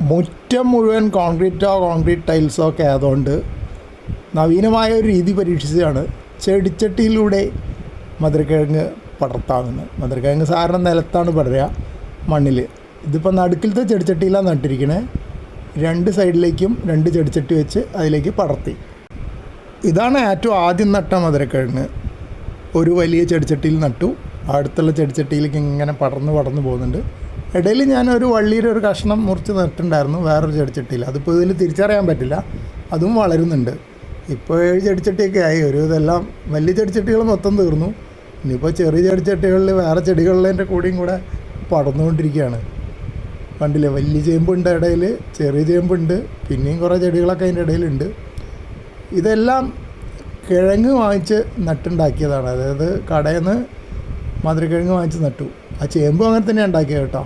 മുറ്റം മുഴുവൻ കോൺക്രീറ്റോ കോൺക്രീറ്റ് ടൈൽസോ ഒക്കെ ആയതുകൊണ്ട് നവീനമായ ഒരു രീതി പരീക്ഷിച്ചതാണ് ചെടിച്ചട്ടിയിലൂടെ മധുരക്കിഴങ്ങ് പടർത്താമെന്ന്. മധുരക്കിഴങ്ങ് സാധാരണ നിലത്താണ് പടരുക മണ്ണിൽ ഇതിപ്പോൾ നടുക്കിലത്തെ ചെടിച്ചട്ടിയിലാണ് നട്ടിരിക്കണേ. രണ്ട് സൈഡിലേക്കും രണ്ട് ചെടിച്ചട്ടി വെച്ച് അതിലേക്ക് പടർത്തി. ഇതാണ് ഏറ്റവും ആദ്യം നട്ട മധുരക്കിഴങ്ങ്. ഒരു വലിയ ചെടിച്ചട്ടിയിൽ നട്ടു. അടുത്തുള്ള ചെടിച്ചട്ടിയിലേക്ക് ഇങ്ങനെ പടർന്ന് പടർന്ന് പോകുന്നുണ്ട്. ഇടയിൽ ഞാനൊരു വള്ളിയുടെ ഒരു കഷ്ണം മുറിച്ച് നിർത്തിണ്ടായിരുന്നു വേറൊരു ചെടിച്ചട്ടിയിൽ. അതിപ്പോൾ ഇതിൽ തിരിച്ചറിയാൻ പറ്റില്ല. അതും വളരുന്നുണ്ട്. ഇപ്പോൾ ഏഴ് ചെടിച്ചട്ടിയൊക്കെ ആയി. ഒരു ഇതെല്ലാം വലിയ ചെടിച്ചട്ടികൾ മൊത്തം തീർന്നു. ഇനിയിപ്പോൾ ചെറിയ ചെടിച്ചട്ടികളിൽ വേറെ ചെടികളിന്റെ കൂടിയും കൂടെ പടർന്നുകൊണ്ടിരിക്കുകയാണ്. കണ്ടില്ലേ? വലിയ ചേമ്പുണ്ട് ഇടയിൽ ചെറിയ ചേമ്പുണ്ട് പിന്നെയും കുറേ ചെടികളൊക്കെ അതിന്റെ ഇടയിലുണ്ട്. ഇതെല്ലാം കിഴങ്ങ് വാങ്ങിച്ച് നട്ടുണ്ടാക്കിയതാണ്. അതായത് കടയിൽ നിന്ന് മധുരക്കിഴങ്ങ് വാങ്ങിച്ച് നട്ടു. ആ ചേമ്പും അങ്ങനെ തന്നെ ഉണ്ടാക്കിയത് കേട്ടോ.